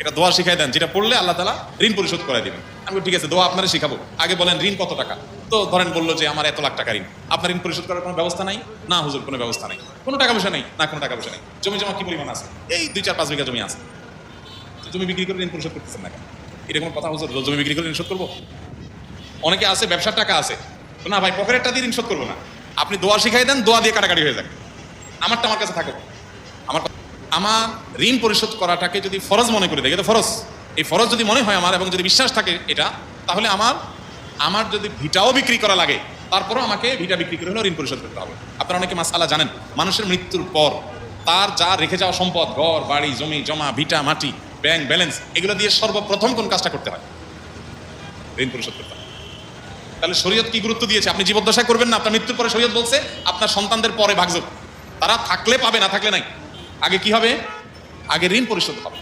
এটা দোয়া শিখাই দেন, যেটা পড়লে আল্লাহ তালা ঋণ পরিশোধ করে দিবেন। আমি ঠিক আছে, দোয়া আপনারা শিখাবো। আগে বলেন, ঋণ কত টাকা? তো ধরেন বলল যে, আমার এত লাখ টাকা ঋণ। আপনার ঋণ পরিশোধ করার কোনো ব্যবস্থা নাই? না, হুজুর, কোনো ব্যবস্থা নেই। কোনো টাকা পয়সা নেই? না, কোনো টাকা পয়সা নেই। জমি জমা কি পরিমাণ আছে? এই দুই চার পাঁচ বিঘা জমি আছে। তো জমি বিক্রি করে ঋণ পরিশোধ করতেছেন না কোনো? কথা, হুজুর? জমি বিক্রি করে ঋণ শোধ করব? অনেকে আছে, ব্যবসার টাকা আছে। না ভাই, পকেটেরটা দিয়ে ঋণ শোধ করব না। আপনি দোয়া শিখাই দেন, দোয়া দিয়ে কাটাকাটি হয়ে যাবে আমারটা আমার কাছে থাকুক। আমার আমার ঋণ পরিশোধ করাটাকে যদি ফরজ মনে করে, দেখে তো ফরজ। এই ফরজ যদি মনে হয় আমার এবং যদি বিশ্বাস থাকে এটা, তাহলে আমার আমার যদি ভিটাও বিক্রি করা লাগে, তারপরও আমাকে ভিটা বিক্রি করে হলেও ঋণ পরিশোধ করতে হবে। আপনারা অনেকে মাসালা জানেন, মানুষের মৃত্যুর পর তার যা রেখে যাওয়া সম্পদ, ঘর, বাড়ি, জমি, জমা, ভিটা, মাটি, ব্যাংক ব্যালেন্স, এগুলো দিয়ে সর্বপ্রথম কোন কাজটা করতে হয়? ঋণ পরিশোধ করতে হয়। তাহলে শরীয়ত কি গুরুত্ব দিয়েছে? আপনি জীবদ্দশায় করবেন না, আপনার মৃত্যুর পরে শরীয়ত বলছে, আপনার সন্তানদের পরে ভাগযোগ। তারা থাকলে পাবে, না থাকলে নাই। আগে কি হবে? আগে ঋণ পরিশোধ হবে।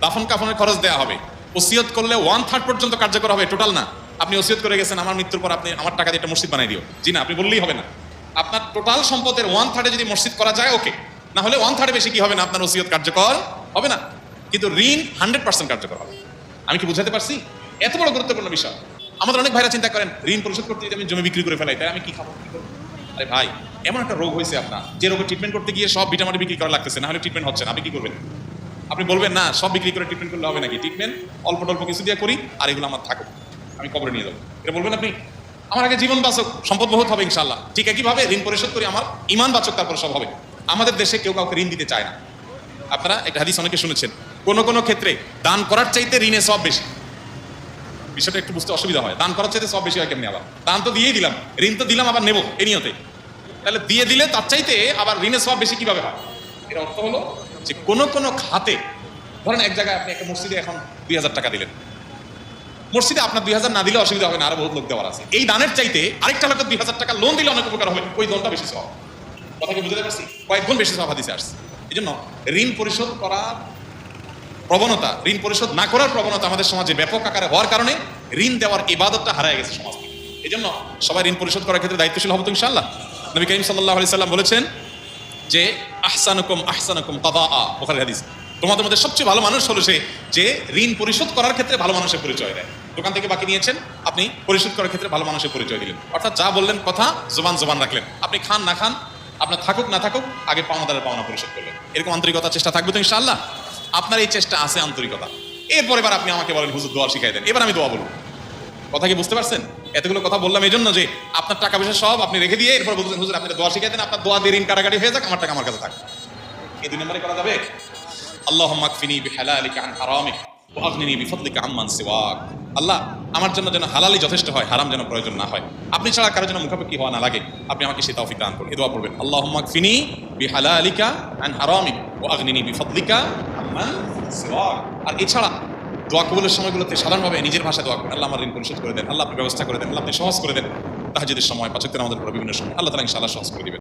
দাফন কাফনের খরচ দেওয়া হবে। ওসিয়ত করলে ওয়ান থার্ড পর্যন্ত কার্যকর হবে টোটাল না। আপনি ওসিয়ত করে গেছেন, আমার মৃত্যুর পর আপনি আমার টাকা দিয়ে একটা মসজিদ বানাই দিও। জি না, আপনি বললেই হবে না। আপনার টোটাল সম্পদের ওয়ান থার্ডে যদি মসজিদ করা যায় ওকে না হলে ওয়ান থার্ডে বেশি কি হবে না? আপনার ওসিয়ত কার্যকর হবে না। কিন্তু ঋণ হান্ড্রেড পার্সেন্ট কার্যকর হবে। আমি কি বুঝাতে পারছি? এত বড় গুরুত্বপূর্ণ বিষয়। আমাদের অনেক ভাইরা চিন্তা করেন, ঋণ পরিশোধ করতে যদি আমি জমি বিক্রি করে ফেলাই তাই আমি কি খাব? কি করব? আরে ভাই, এমন একটা রোগ হয়েছে আপনার, যে রোগের ট্রিটমেন্ট করতে গিয়ে সব ভিটামিন বিক্রি করা লাগতেছে, না হলে ট্রিটমেন্ট হচ্ছে না, আপনি কি করবেন? আপনি বলবেন, না, সব বিক্রি করে ট্রিটমেন্ট করলে হবে নাকি? ট্রিটমেন্ট অল্প অল্প কিছু দিয়ে করি, আর এগুলো আমার থাকুক, আমি কবরে নিয়ে যাব। এটা বলবেন আপনি, আমার আগে জীবন বাঁচক, সম্পদ বহুত হবে ইনশাল্লাহ ঠিক একইভাবে ঋণ পরিশোধ করি, আমার ইমান বাচক, তারপর সব হবে। আমাদের দেশে কেউ কাউকে ঋণ দিতে চায় না। আপনারা একটা হাদিস অনেকে শুনেছেন, কোনো কোনো ক্ষেত্রে দান করার চাইতে ঋণে সব বেশি। বিষয়টা একটু বুঝতে অসুবিধা হয়। দান করার চাইতে সব বেশি হয় কেমনি আবার? দান তো দিয়েই দিলাম। ঋণ তো দিলাম আবার নেব, এ নিয়তে। তাহলে দিয়ে দিলে তার চাইতে আবার ঋণের সব বেশি কীভাবে হয়? এর অর্থ হলো যে কোনো কোনো খাতে, ধরেন এক জায়গায় আপনি একটা মসজিদে এখন দুই হাজার টাকা দিলেন। মসজিদে আপনার দুই হাজার না দিলে অসুবিধা হবে না, আরও বহুত লোক দেওয়ার আছে। এই দানের চাইতে আরেকটা লোকের দুই হাজার টাকা লোন দিলে অনেক উপকার হবে। ওই লোনটা বেশি সব। কথা কি বুঝতে পারছি? কয়েক গুণ বেশি সব হাদিসে আসছে। এই জন্য ঋণ পরিশোধ করার প্রবণতা, ঋণ পরিশোধ না করার প্রবণতা আমাদের সমাজে ব্যাপক আকারে হওয়ার কারণে ঋণ দেওয়ার ইবাদতটা হারায় গেছে সমাজ। এই জন্য সবাই ঋণ পরিশোধ করার ক্ষেত্রে দায়িত্বশীল হব তো ইনশাল্লাহ নবী করিম সাল্লাহ আলি সাল্লাম বলেছেন যে, আহসানুকুম আহসানুকুম কাদা আ হাদিস। তোমাদের মধ্যে সবচেয়ে ভালো মানুষ হলো সে যে ঋণ পরিশোধ করার ক্ষেত্রে ভালো মানুষের পরিচয় দেয়। দোকান থেকে বাকি নিয়েছেন, আপনি পরিশোধ করার ক্ষেত্রে ভালো মানুষের পরিচয় দিলেন। অর্থাৎ যা বললেন কথা জবান জবান রাখলেন। আপনি খান না খান, আপনার থাকুক না থাকুক, আগে পাওনাদারের পাওনা পরিশোধ করলেন। এরকম আন্তরিকতার চেষ্টা থাকবে তো ইনশাআল্লাহ? আপনার এই চেষ্টা আছে আন্তরিকতা। এরপর এবার আপনি আমাকে বলেন, হুজুর, দোয়া শিখাই দেন। এবার আমি দোয়া বলব। কথা কি বুঝতে পারছেন? এতগুলো কথা বললাম এই জন্য যে আপনার টাকা পয়সা সব আপনি রেখে দিয়ে এরপর বলছেন হুজুর, আপনি দোয়া শিখাই দেন, আপনার দোয়া দিয়ে ঋণ কাটাকাটি হয়ে যাক, আমার টাকা আমার কাছে থাক। এই দুই নম্বরে করা যাবে আল্লাহ মাকফিনি বিহালালিকা আন হারামিক ওয়া আগনিনি বিফদলিকা আম্মান সিওয়াক। আল্লাহ, আমার জন্য যেন হালালি যথেষ্ট হয়, হারাম যেন প্রয়োজন না হয়। আপনি ছাড়া কারোর জন্য মুখাপেক্ষি হওয়া না লাগে। আপনি আমাকে সেই তৌফিক দান করুন। এই দোয়া পড়বেন আল্লাহ মাকফিনি বিহালালিকা আন হারামিক ওয়া আগনিনি বিফদলিকা আর এছাড়া দোয়া কবুলের সময়গুলোতে সাধারণভাবে নিজের ভাষা দোয়া করেন। আল্লাহ আমার ঋণ পরিশোধ করে দেন। আল্লাহ ব্যবস্থা করে দেন। আল্লাহ আপনি সহজ করে দেন। তাহাজের সময়, পাচকের আমাদের বিভিন্ন সময়। আল্লাহ তালা ইনশাআল্লাহ সহজ করে দিবেন।